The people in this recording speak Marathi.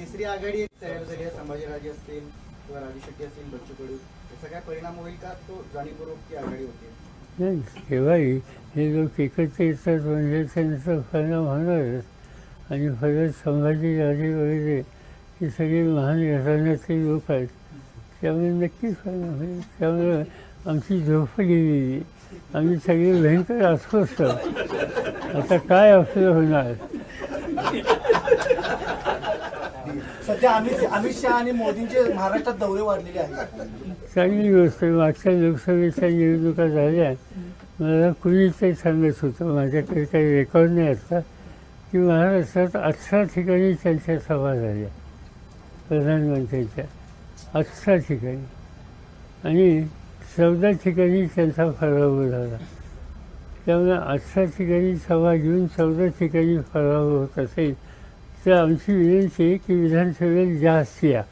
तिसरी आघाडी तयार झाली आहे संभाजीराजे असतील किंवा राजू शेट्टी असतील बच्चू कडू याचा काय परिणाम होईल का? तो जाणीवपूर्वक ती आघाडी होते. नाही केव्हाही हे लोक एकत्र येतात म्हणजे त्यांचा परिणाम होणारच आणि परत संभाजीराजे वगैरे हे सगळे महान घराण्यातले लोक आहेत त्यामुळे नक्कीच परिणाम होईल. त्यामुळे आमची झोप गेलेली आम्ही सगळे भयंकर अस्वस्थ. आता काय असलं होणार? सध्या अमित अमित शहा आणि मोदींचे महाराष्ट्रात दौरे वाढलेले आहेत. चांगली गोष्ट आहे. मागच्या लोकसभेच्या निवडणुका झाल्या. मला कुणीच ते सांगत होतं. माझ्याकडे काही रेकॉर्ड नाही असता. की महाराष्ट्रात अठरा ठिकाणी त्यांच्या सभा झाल्या. प्रधानमंत्र्यांच्या. अठरा ठिकाणी. आणि चौदा ठिकाणी त्यांचा पराभव झाला. त्यामुळे अठरा ठिकाणी सभा घेऊन चौदा ठिकाणी पराभव होत असेल तर आमची विनंती आहे की विधानसभेत जास्त या